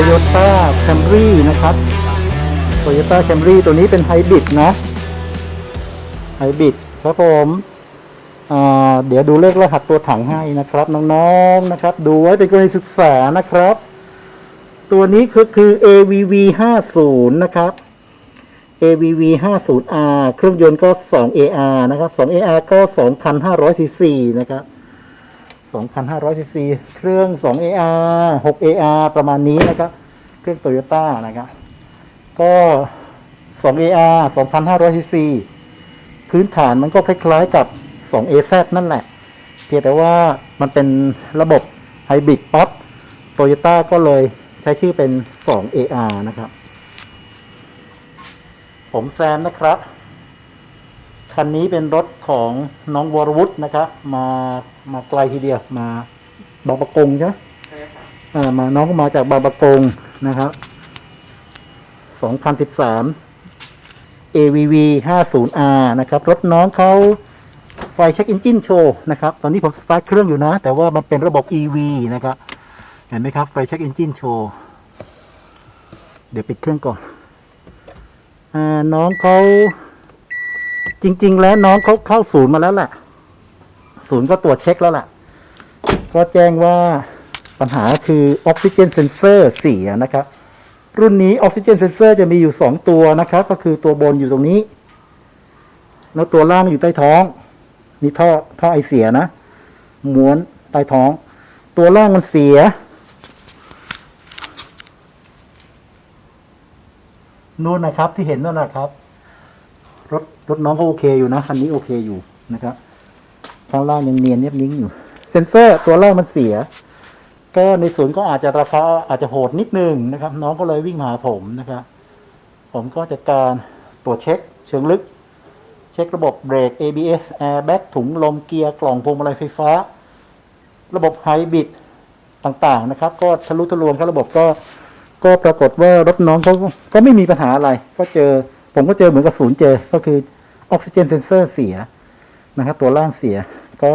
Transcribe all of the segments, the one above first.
Toyota Camry นะครับ Toyota Camry ตัวนี้เป็นไฮบริดนะไฮบริดครับผมเดี๋ยวดูเลขรหัสตัวถังให้นะครับ น้องๆนะครับ ดูไว้เป็นกรณีศึกษานะครับ ตัวนี้คือคือ AVV 50นะครับ AVV 50R เครื่องยนต์ก็ 2AR นะครับ 2AR ก็ 2,500 cc นะครับ 2,500 cc เครื่อง 2AR 6AR ประมาณนี้นะครับ เครื่องโตโยต้านะครับ ก็ 2AR 2,500 cc พื้นฐานมันก็คล้ายๆกับ 2AZ นั่นแหละ เพียงแต่ว่ามันเป็นระบบไฮบริดป๊อปโตโยต้าก็เลยใช้ชื่อเป็น 2AR นะครับ ผมแซมนะครับ คันนี้เป็นรถของน้องวรวุฒินะครับมามาไกลทีเดียวมาบางประกงใช่ไหมอ่ามาน้องก็มาจากบางประกงนะครับ2013 AVV 50R นะครับ รถน้องเขาไฟเช็คอินจินโชว์นะครับ ตอนนี้ผมสตาร์ทเครื่องอยู่นะ แต่ว่ามันเป็นระบบ EV นะครับ เห็นไหมครับ ไฟเช็คอินจินโชว์ เดี๋ยวปิดเครื่องก่อนอ่าน้องเขา จริง ๆ แล้วน้องเขาเข้าศูนย์มาแล้วแหละศูนย์ก็ตรวจเช็คแล้วแหละก็แจ้งว่าปัญหาคือออกซิเจนเซนเซอร์เสียนะครับ รุ่นนี้ออกซิเจนเซนเซอร์จะมีอยู่สองตัวนะครับ ก็คือตัวบนอยู่ตรงนี้ แล้วตัวล่างอยู่ใต้ท้อง นี่ท่อท่อไอเสียนะม้วนใต้ท้อง ตัวล่างมันเสีย นู่นนะครับที่เห็นนั่นนะครับ รถรถน้องก็โอเคอยู่นะคันนี้โอเคอยู่นะครับข้างล่างยังเนียนเนียบนิ้งอยู่ เซ็นเซอร์ตัวล่างมันเสีย ก็ในศูนย์ก็อาจจะราคาอาจจะโหดนิดนึงนะครับ น้องก็เลยวิ่งมาหาผมนะครับ ผมก็จัดการตรวจเช็ค เชิงลึก เช็คระบบเบรก ABS airbag ถุงลมเกียร์กล่องพวงมาลัยไฟฟ้า ระบบไฮบริดต่างๆนะครับ ก็ทะลุทะลวงครับระบบก็ก็ปรากฏว่ารถน้องเขาก็ไม่มีปัญหาอะไร ก็เจอ ผมก็เจอเหมือนกับศูนย์เจอก็คือออกซิเจนเซนเซอร์เสียนะครับ ตัวล่างเสียก็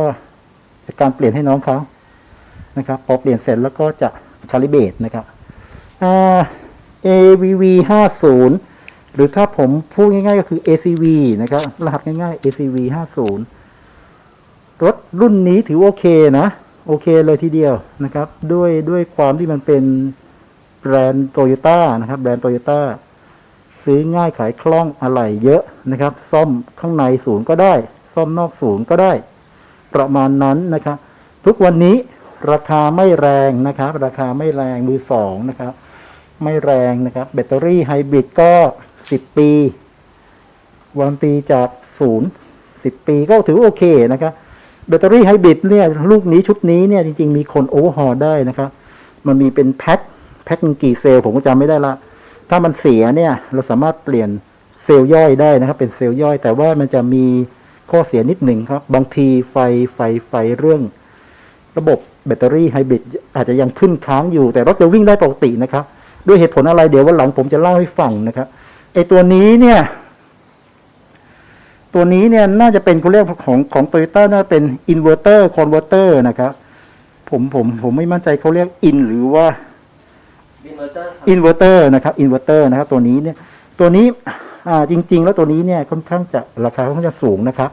จัดการเปลี่ยนให้น้องเขานะครับ พอเปลี่ยนเสร็จแล้วก็จะคาลิเบตนะครับอ่า AVV 50หรือถ้าผมพูดง่ายๆก็คือ ACV นะครับ รหัสง่ายๆ ACV 50รถรุ่นนี้ถือโอเคนะ โอเคเลยทีเดียวนะครับ ด้วยด้วยความที่มันเป็นแบรนด์โตโยต้านะครับ แบรนด์โตโยต้า ซื้อง่ายขายคล่องอะไหล่เยอะนะครับ ซ่อมข้างในศูนย์ก็ได้ ซ่อมนอกศูนย์ก็ได้ ประมาณนั้นนะครับ ทุกวันนี้ราคาไม่แรงนะครับ ราคาไม่แรงมือสองนะครับ ไม่แรงนะครับ แบตเตอรี่ไฮบริดก็สิบปีวันตีจากศูนย์สิบปีก็ถือโอเคนะครับแบตเตอรี่ไฮบริดเนี่ยลูกนี้ชุดนี้เนี่ยจริง ๆ มีคนโอเวอร์ฮอลได้นะครับ มันมีเป็นแพ็คแพ็คนกี่เซลล์ผมก็จำไม่ได้ละ ถ้ามันเสียเนี่ย เราสามารถเปลี่ยนเซลล์ย่อยได้นะครับ เป็นเซลล์ย่อย แต่ว่ามันจะมีข้อเสียนิดหนึ่งครับ บางทีไฟไฟไฟเรื่อง ระบบแบตเตอรี่ไฮบริดอาจจะยังขึ้นค้างอยู่ แต่รถจะวิ่งได้ปกตินะครับ ด้วยเหตุผลอะไรเดี๋ยววันหลังผมจะเล่าให้ฟังนะครับไอตัวนี้เนี่ย ตัวนี้เนี่ยน่าจะเป็นเขาเรียกของของโตโยต้าน่าจะเป็นอินเวอร์เตอร์คอนเวอร์เตอร์นะครับ ผมผมผมไม่มั่นใจเขาเรียกอินหรือว่า อินเวอร์เตอร์นะครับอินเวอร์เตอร์นะครับตัวนี้เนี่ยตัวนี้จริง ๆ แล้วตัวนี้เนี่ยค่อนข้างจะราคาค่อนข้างจะสูงนะครับ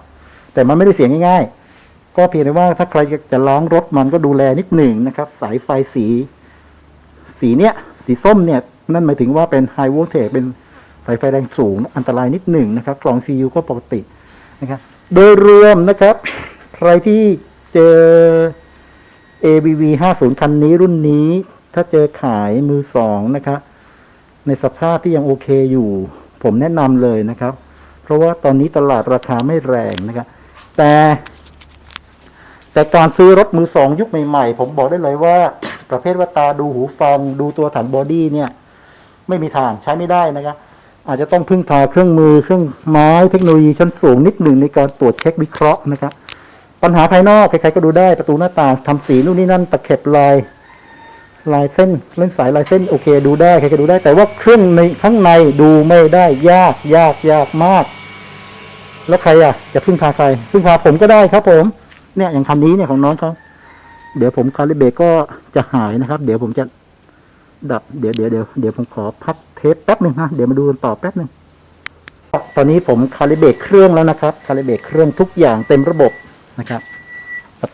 แต่มันไม่ได้เสียง่าย ๆ ก็เพียงแต่ว่าถ้าใครจะล้างรถมันก็ดูแลนิดหนึ่งนะครับ สายไฟสี สีเนี้ยสีส้มเนี่ย นั่นหมายถึงว่าเป็นไฮโวลเทจเป็นสายไฟแรงสูง อันตรายนิดหนึ่งนะครับกล่อง CU ก็ปกตินะครับ โดยรวมนะครับ ใครที่เจอ ABV 50 คันนี้รุ่นนี้ ถ้าเจอขายมือสองนะครับในสภาพที่ยังโอเคอยู่ ผมแนะนำเลยนะครับ เพราะว่าตอนนี้ตลาดราคาไม่แรงนะครับ แต่ แต่การซื้อรถมือสองยุคใหม่ๆ ผมบอกได้เลยว่า ประเภทว่าตาดูหูฟัง ดูตัวถังบอดี้เนี่ย ไม่มีทางใช้ไม่ได้นะครับอาจจะต้องพึ่งพาเครื่องมือเครื่องไม้เทคโนโลยีชั้นสูงนิดหนึ่งในการตรวจเช็ควิเคราะห์นะครับ ปัญหาภายนอกใครๆก็ดูได้ประตูหน้าต่างทำสีนู่นนี่นั่นตะเข็บลาย ลายเส้นเล่นสายลายเส้นโอเค ดูได้ใครก็ดูได้ แต่ว่าเครื่องในข้างในดูไม่ได้ยากยากยากมาก แล้วใครอะ จะพึ่งพาใครพึ่งพาผมก็ได้ครับ ผม เนี่ยอย่างคันนี้เนี่ยของน้องเขาเดี๋ยวผมคาลิเบรกก็จะหายนะครับ เดี๋ยวผมจะดับเดี๋ยวเดี๋ยวเดี๋ยวเดี๋ยวผมขอพักเทปแป๊บหนึ่งนะเดี๋ยวมาดูกันต่อแป๊บหนึ่งตอนนี้ผมคาลิเบรตเครื่องแล้วนะครับ คาลิเบรตเครื่องทุกอย่างเต็มระบบนะครับ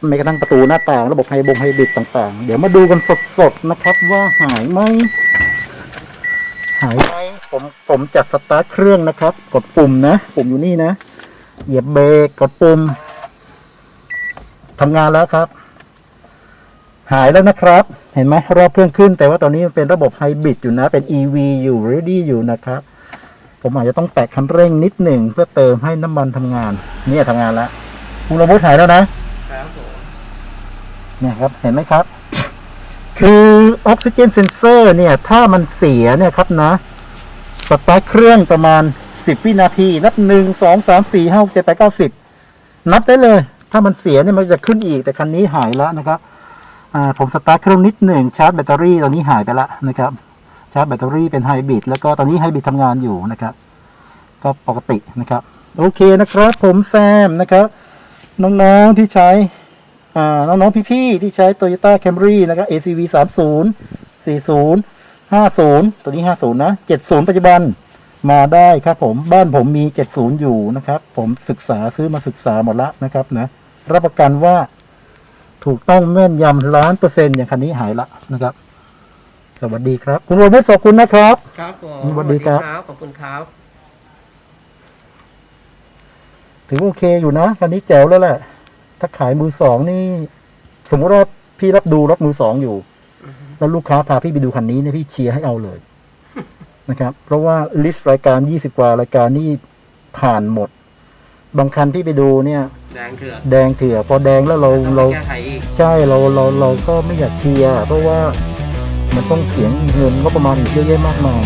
แม้กระทั่งประตูหน้าต่าง ระบบไฮบงไฮบริดต่าง ๆ เดี๋ยวมาดูกันสดๆนะครับ ว่าหายไหมหายไหมผมผมจัดสตาร์ทเครื่องนะครับ กดปุ่มนะ ปุ่มอยู่นี่นะ เหยียบเบรกกดปุ่มทำงานแล้วครับ หายแล้วนะครับ เห็นไหมรอบเครื่องขึ้น แต่ว่าตอนนี้มันเป็นระบบไฮบริดอยู่นะ เป็น EV อยู่ ready อยู่นะครับ ผมอาจจะต้องแตะคันเร่งนิดหนึ่งเพื่อเติมให้น้ำมันทำงานเนี่ยทำงานแล้วคุณระบบหายแล้วนะ เนี่ยครับ เห็นไหมครับ คือออกซิเจนเซนเซอร์เนี่ย ถ้ามันเสียเนี่ยครับนะ สตาร์ทเครื่องประมาณสิบวินาที นับหนึ่งสองสามสี่ห้าเจ็ดแปดเก้าสิบนับได้เลย ถ้ามันเสียเนี่ยมันจะขึ้นอีก แต่คันนี้หายแล้วนะครับ อ่า ผมสตาร์ทเครื่องนิดหนึ่งชาร์จแบตเตอรี่ตอนนี้หายไปแล้วนะครับ ชาร์จแบตเตอรี่เป็นไฮบริดแล้วก็ตอนนี้ไฮบริดทำงานอยู่นะครับ ก็ปกตินะครับ โอเคนะครับ ผมแซมนะครับน้องๆที่ใช้ น้องๆพี่ๆที่ใช้ Toyota Camry นะครับ ACV 30 40 50 ตัวนี้ 50 นะ 70 ปัจจุบันมาได้ครับผมบ้านผมมี 70 อยู่นะครับ ผมศึกษาซื้อมาศึกษาหมดละนะครับนะรับประกันว่าถูกต้องแม่นยำล้านเปอร์เซ็นต์อย่างคันนี้หายละนะครับ สวัสดีครับ คุณโรเบิร์ตขอบคุณนะครับ ครับผมสวัสดีครับ ขอบคุณครับ ถือว่าโอเคอยู่นะคันนี้แจ๋วแล้วแหละ ถ้าขายมือสองนี่ สมมติว่าพี่รับดูรถมือสองอยู่ แล้วลูกค้าพาพี่ไปดูคันนี้เนี่ยพี่เชียร์ให้เอาเลยนะครับ เพราะว่าลิสต์รายการยี่สิบกว่ารายการนี่ผ่านหมด บางคันพี่ไปดูเนี่ย แดงเถื่อนแดงเถื่อพอแดงแล้วเราต้องเรา แก้ไขอีกใช่เราเราเราก็ไม่อยากเชียร์เพราะว่ามันต้องเสียงเงินก็ประมาณอีกเยอะแยะมากมาย